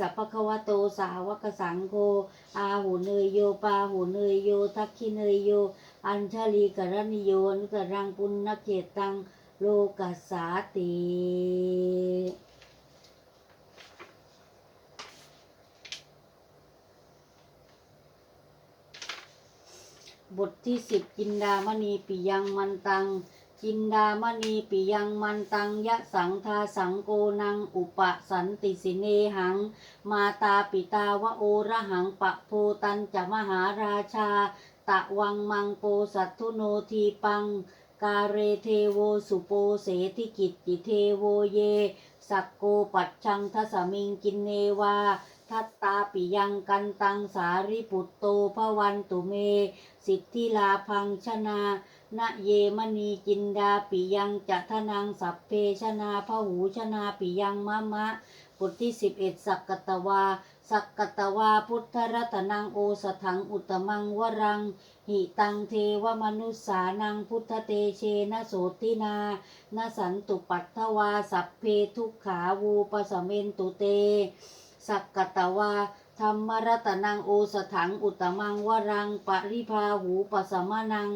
สัพพะคะวะโตสาวกสังโฆอาหูเนยโยปาหูเนยโยทักขิเนยโย อัญชลีกรณิโยนุตรังปุณณเกตังโลกัสสาติบทที่สิบจินดามณีปิยังมันตัง จินดามณีปิยังมันตังยะสังทาสังโกนังอุปสันติสิเนหัง มาตาปิตาวะโอระหังปะโพตันจะมหาราชา ตะวังมังโปสัตทุโนทีปัง กาเรเทโวสุโปเสธิกิจจิเทโวเย สักโกปัจชังทัสมิงกินเนวาทัตตาปิยังกันตังสาริปุตโตภวันตุเม สิทธิลาพังชนา นะเยมณีจินดาปิยังจะทนังสัพเพชนาพหูชนาปิยังมะมะบทที่สิบเอ็ดสักกตวา สักกตวาพุทธรัตนังโอสถังอุตมังวรัง หิตังเทวมนุสสานังพุทธเตเชนะโสตินานาสันตุปัตถวา สัพเพทุกขาวูปสเมนตุเต สักกตวา ธรรมรัตนังโอสถังอุตมังวรังปริภาหูปสมานัง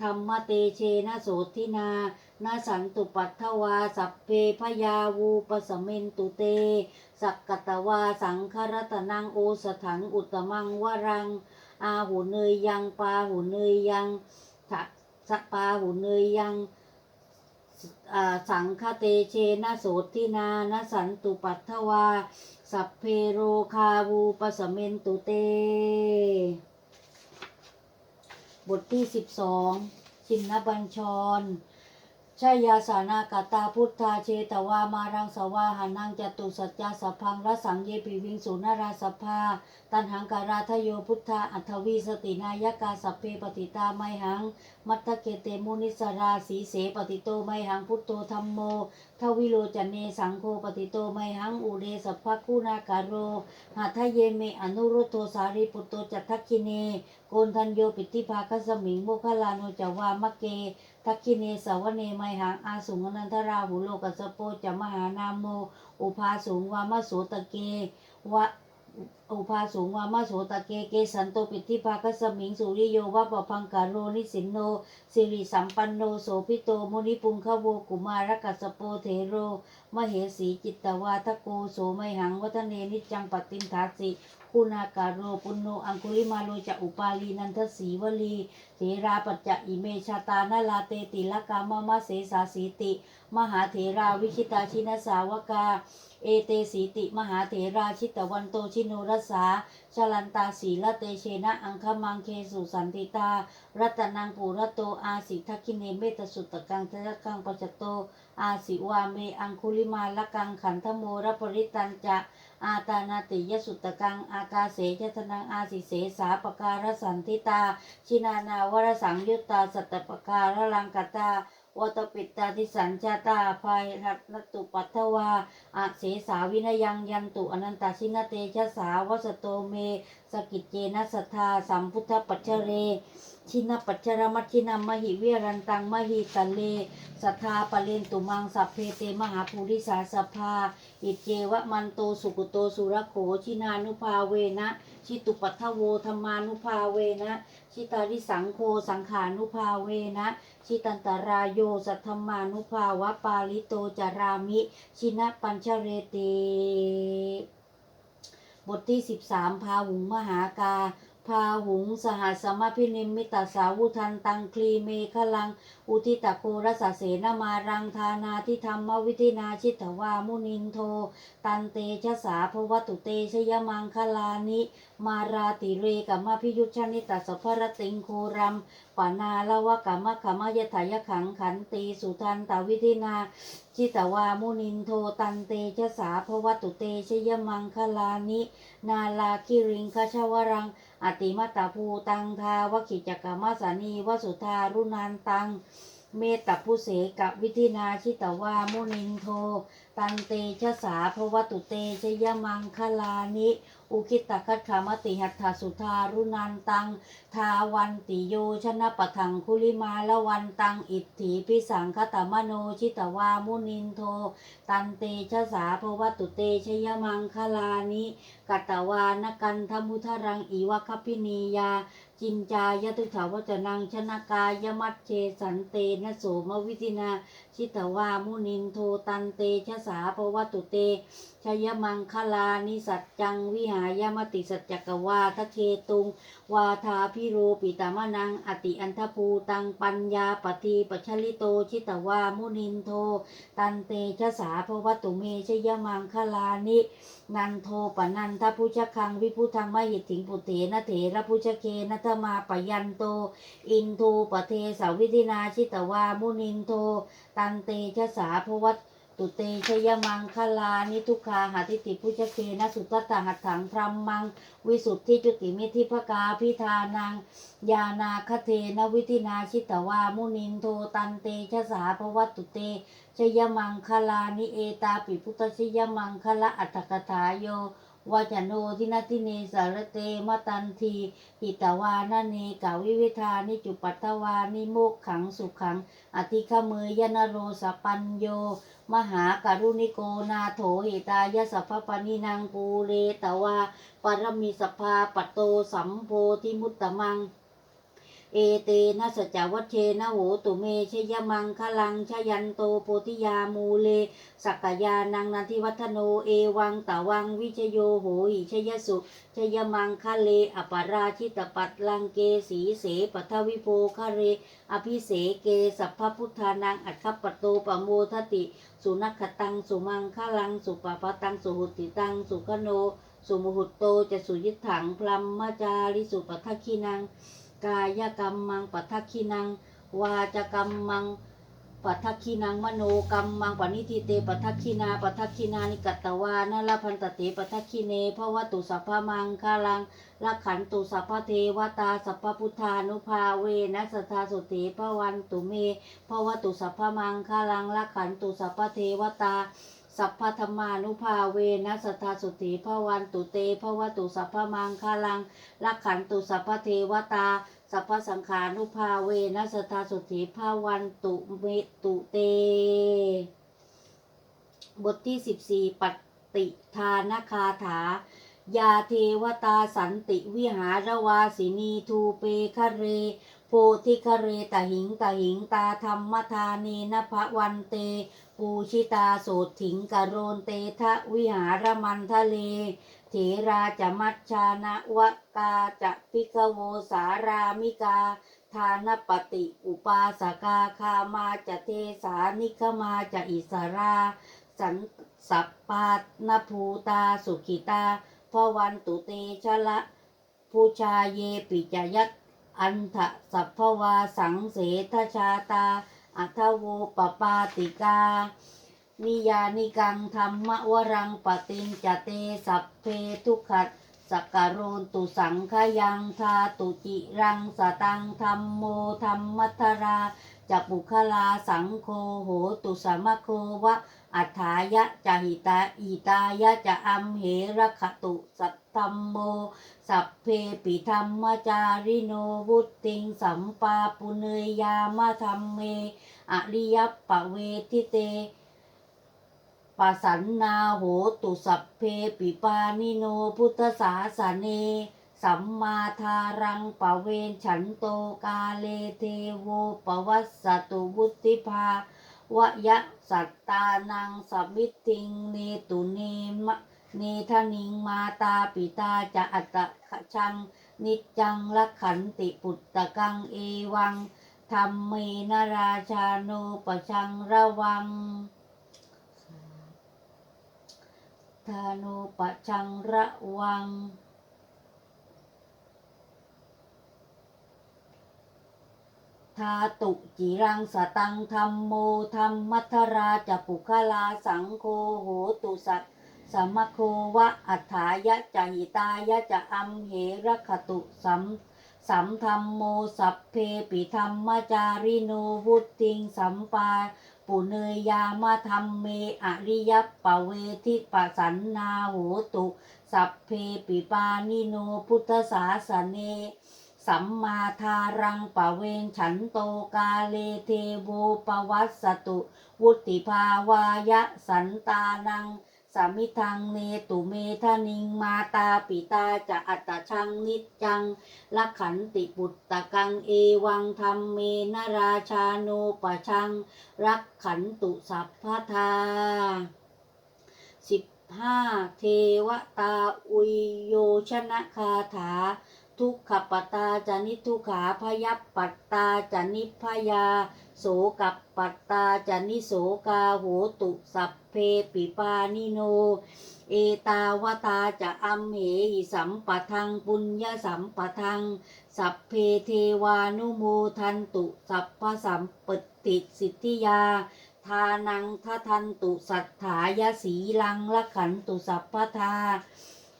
ธรรมเตเชนะโสทินานาสันตุปัตถวาสัพเพพยาวูปสเมนตุเต สักกตวาสังครัตนังโอสถังอุตมังวรัง อาหูเนยยังปาหูเนยยังสะสปาหูเนยยังสังคเตเชนะโสทินานะสันตุปัตถวา สัพเพโรคาวูปสเมนตุเต บทที่สิบสองชินนบัญชร ชายาสานากตาพุทธาเชตวามารังสวาหานังจตุสัจจาสัพพังรสังเยปิวิงสุนาราสภา ตันหังการาทโยพุทธาอัทวีสตินายกาสัพเพปฏิตาไมหัง มัทธเกเตมุนิสราสีเสปฏิโตไมหังพุทโตธรรมโมทวิโลจันเนสังโฆปฏิโตไมหังอุเรสัพพคุนาการโรหาทะเยเมอนุรุโตสารีปุตโตจัตทักคิเน โกนทันโยปิติภาคสมิงโมคลาโนจวามะเก ทักคิเนสาวเนไมหังอาสุงอนันทราหุโลกัสสโปจะมหานามโม อุภาสูงวามะโสตะเกวะอุภาสูงวามะโสตะเกเกสันโตปิติภาคสมิงสุริโยวะปะพังกาโรนิสินโนสิริสัมปันโนโสพิโตมุนิปุงขโวกุมารกัสสโปเทโร มเหสีจิตตวาทโกโสไมหังวัฒเนนิจจังปตินทาสิ คุณาการโรปุณโนอังคุลิมาโลจะอุปาลีนันทศีวลีเทราปัจจะอิเมชาตานาลาเตติลกามมะเสสาสีติ มหาเถราวิชิตาชินสาวกา เอเตสีติมหาเถราชิตวันโตชิโนรสาชลันตาสีละเตเชนะอังคมังเคสุสันติตา รัตนังปุระโตอาสิทักขิเนเมตสุตตะกังทะกังปัจจโต อาสิวาเมอังคุลิมาละกังขันธโมรปริตันจะอาตานาติยสุตตะกัง อากาเสชทนังอาสิเสสาปการสันทิตา ชินานาวรสังยุตตาสัตตปการลังกตา วัตปิตาทิสัญชาตาภัยรัตนตุปัทวาอาเสสาวินยังยันตุอนันตชินเตชะสาวสโตเม สกิจเจนะสัทธาสัมพุทธปัจเจเร ชินปัจจรมัชชินามหิเวรันตังมหิตะเล สัทธาปะเลนตุมังสัพเพเตมหาภูริสาสภา อิเจวะมันโตสุกุโตสุรโขชินานุภาเวนะ ชิตุปัทโวธรรมานุภาเวนะ ชิตาริสังโคสังขานุภาเวนะชิตันตรายโยสัทธมานุภาวะปาลิโตจารามิ ชินะปัญชเรติบทที่ 13พาหุงมหากา พาหุงสหัสมพินิมมิตาสาวุทันตังคลีเมฆลัง อุทิตโครสเสนามารังธานาทิธรรมวิธินาชิตวามุนินโท ตันเตชะสาภวตุเตชยมังคลานิ มาราติเรกัมมพิยุชนิตาสภรติงโครัมปานาละวะกัมมะขมยถายขังขันตีสุทันตวิธินาชิตวามุนินโทตันเตชะสาภวตุเตชยมังคลานิ นาลาคิริงคชวรัง อติมตตาภูตังทาวขิจกรรมสานีวสุธารุนันตัง เมตตาผู้เสกวิธินาชิตวามุนินโท ตันเตชะสาภวตุเตชยมังคลานิ อุคิตคัตขามติหัตถสุธารุนันตัง ทาวันติโยชนะปะทังคุลิมาละวันตัง อิทธิพิสังคตมโนชิตวามุนินโท ตันเตชะสาภวตุเตชยมังคลานิ กัตตวานกันธมุทรังอีวะคพินียาจินจายตุถาวจนังชนะกายมัตเชสันเตนะโสมวิตินา ชิตวามุนินโทตันเตชะสาภวตุเตชยมังคลานิสัจจังวิหายมติสัจจกวาทะเคตุง วาทาพิโรปิตามนัง อติอันทภูตังปัญญาปฏิปัชลิโตชิตวามุนินโท ตันเตชะสาภวตุเมชยมังคลานินันโทปนันทพุชคังวิพุทังมหิถิงปุเถนะเถระพุชเคนัทมาปยันโต อินโทปเทสาวิธินาชิตวามุนินโท ตันเตชะสาภวัตตุเตชยมังคลานิทุกขาหาทิติพุชเคนะสุตตะหัตถังพรหมัง วิสุทธิจุติมิทิภกาพิธานัง ยานาคเทนวิธินาชิตวามุนินโทตันเตชะสาภวัตตุเต ชยมังคลานิเอตาปิพุตชยมังคละอัตถกถาโยวาจโนทินาทิเนสารเตมตันทีหิตวานาเนกาวิวิธานิจุปัตวานิโมกขังสุขัง อธิขเมยยนโรสปัญโย มหาการุณิโกนาโถเหตายสัพพปนินางปูเรตวาปรมิสภาปโตสัมโพธิมุตตมัง เอเตนะสัจจวัชเชนะโหตุเมชยมังคลังชยันโตโพธิยามูเลสักกายานังนันทิวัฒโนเอวังตะวังวิชโยโหหิชยสุชยมังคะเลอปาราชิตปัตลังเกสีเสปัทวิโพคะเร อภิเสเกสัพพพุทธานังอัคคปโตปโมทติ สุนัขตังสุมังคะลังสุปปะตังสุหุติตังสุขโน สุมุหุตโตจะสุยิตถังพลัมมจาริสุปทัคคีนัง กายกรรมมังปัทคคีนัง วาจกรรมมังปัทคคีนังมโนกรรมมังปณิทิเตปัทคคีนาปัทคคีนานิกัตตวานลพันตเตปัทัคคีเนภวตุสัพพมังคาลังลักขันตุสัพพเทวตาสัพพพุทธานุภาเวนัสธาสุติภวันตุเมภวตุสัพพมังคาลังลักขันตุสัพพเทวตา สัพพธรรมานุภาเวนัสทาสุติภวันตุเตภวตุสัพพมังคาลังลักขันตุสัพพเทวตา สัพพสังขานุภาเวนัสทาสุติภาวันตุเมตุเต บทที่14ปฏิทานคาถายาเทวตาสันติวิหารวาสินีทูเปคะเร โพธิคะเรตหิงตหิงตาธรรมทานีนภวันเต ปูชิตาโสถิงกโรนเตทะวิหารมันทะเล เถราจะมัชชานะวะกาจะพิกโวสารามิกา ทานปฏิอุปาสกาคามาจะเทสานิคมาจะอิสราสันสัปปานภูตาสุขิตาพวันตุเตชะละภูชาเยปิจยัตอันทะสัพพวาสังเสทชาตา อัทโวปปาติกา นิยานิกังธรรมวรังปตินจเตสัพเพทุกขัดสักการนตุสังขยังทาตุจิรังสตังธรรมโมธรรมัทราจัปุคลาสังโคโหตุสมะโควะ อัฏฐายะจะหิตาอิตายะจะอัมเหระขตุสัตตัมโม สัพเพปิธรรมจาริโนวุตติงสัมปาปุเนยยามะธรรมเม อริยปะเวทิเตปัสสันนาโหตุสัพเพปิปานิโนพุทธศาสเน สัมมาทารังปะเวนฉันโตกาเลเทโวปวัสสตุบุติภา วะยะสัตตานังสมิติงเนตุเนมะเนทนิงมาตาปิตาจะอัตตะขชัง นิจังละขันติปุตตะกังเอวังธรรมเมนราชาโนปชังระวังทาโนปชังระวัง ทาตุจิรังสตังธรรมโมธรรมมัทราจะปุคลาสังโฆโหตุสัตสัมโควะอัฏฐายะจหิตายะจะอัมเหระขตุสัมสัมธรรมโมสัพเพปิธรรมจาริโนวุติงสัมปาปุเนยยามาธรรมเมอริยปเวทิปะสันนาโหตุ สัพเพปิปานิโนพุทธศาสเน สัมมาทารังปะเวงฉันโตกาเลเทโวปวัสสตุ วุติภาวายะสันตานังสามิทังเนตุเมทานิงมาตาปิตาจะอัตตชังนิจจังลักขันติปุตตะกังเอวังธรรมเมนราชาโนปะชัง รักขันตุสัพพทาสิบห้าเทวตาอุยโยชนะคาถา ทุกขปตาจานิทุขาพยัปปัตตาจานิพยา โสกับปัตตาจานิโสกาโหตุสัพเพปิปานิโน เอตาวตาจะอัมเหหิสัมปะทังปุญญสัมปะทัง สัพเพเทวานุโมทันตุสัพพสัมปติสิทธิยาทานังททันตุสัทธายสีลังละขันตุสัพพทา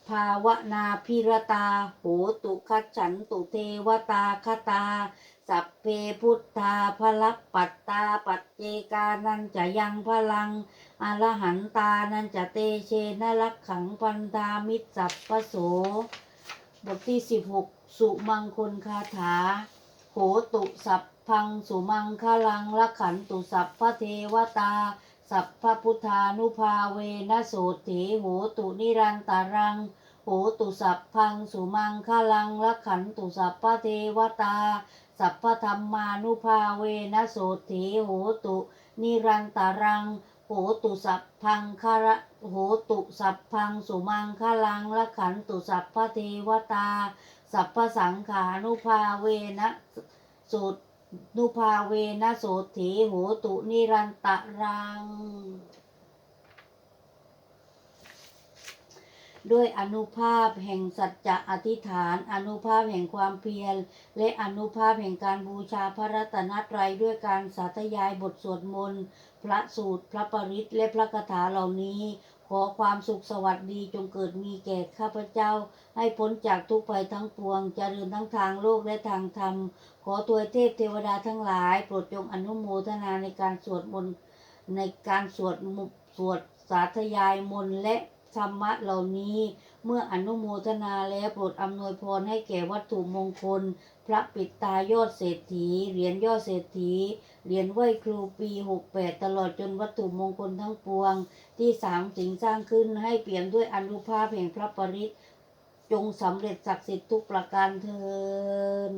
ภาวนาพิรตา โหตุคัจฉันตุเทวตาคตา สัพเพพุทธาพลักปัตตาปัจเจกานันจะยังพลังอรหันตานันจะเตเชนลักขังปันธามิตรสัพพโส บทที่16สุมังคลคาถา โหตุสัพพังสุมังคลังละขันตุสัพพเทวตา สัพพพุทธานุภาเวนะโสติโหตุนิรันตารัง โหตุสัพพังสุมังคลังละขันตุสัพพเทวตา สัพพธรรมานุภาเวนะโสติโหตุนิรันตารัง โหตุสัพพังคาระโหตุสัพพังสุมังคลังละขันตุสัพพเทวตา สัพพสังขานุภาเวนะสุ นุภาเวนะโสถีโหตุนิรันตรัง ด้วยอนุภาพแห่งสัจจะอธิษฐาน อนุภาพแห่งความเพียร และอนุภาพแห่งการบูชาพระรัตนตรัยด้วยการสาธยายบทสวดมนต์ พระสูตร พระปริตรและพระคาถาเหล่านี้ ขอความสุขสวัสดีจงเกิดมีแก่ข้าพเจ้า ให้พ้นจากทุกภัยทั้งปวงเจริญทั้งทางโลกและทางธรรม ขอตัวเทพเทวดาทั้งหลาย โปรดจงอนุโมทนาในการสวดมนต์ในการสวดมุสวดสาธยายมนต์และธรรมะเหล่านี้ เมื่ออนุโมทนาแล้วโปรดอำนวยพรให้แก่วัตถุมงคล พระปิดตายอดเศรษฐี เหรียญยอดเศรษฐี เหรียญไหวครูปี 68 ตลอดจนวัตถุมงคลทั้งปวง ที่สามสิงสร้างขึ้นให้เปลี่ยนด้วยอนุภาพแห่งพระปริตจงสำเร็จศักดิ์สิทธิ์ทุกประการเทิน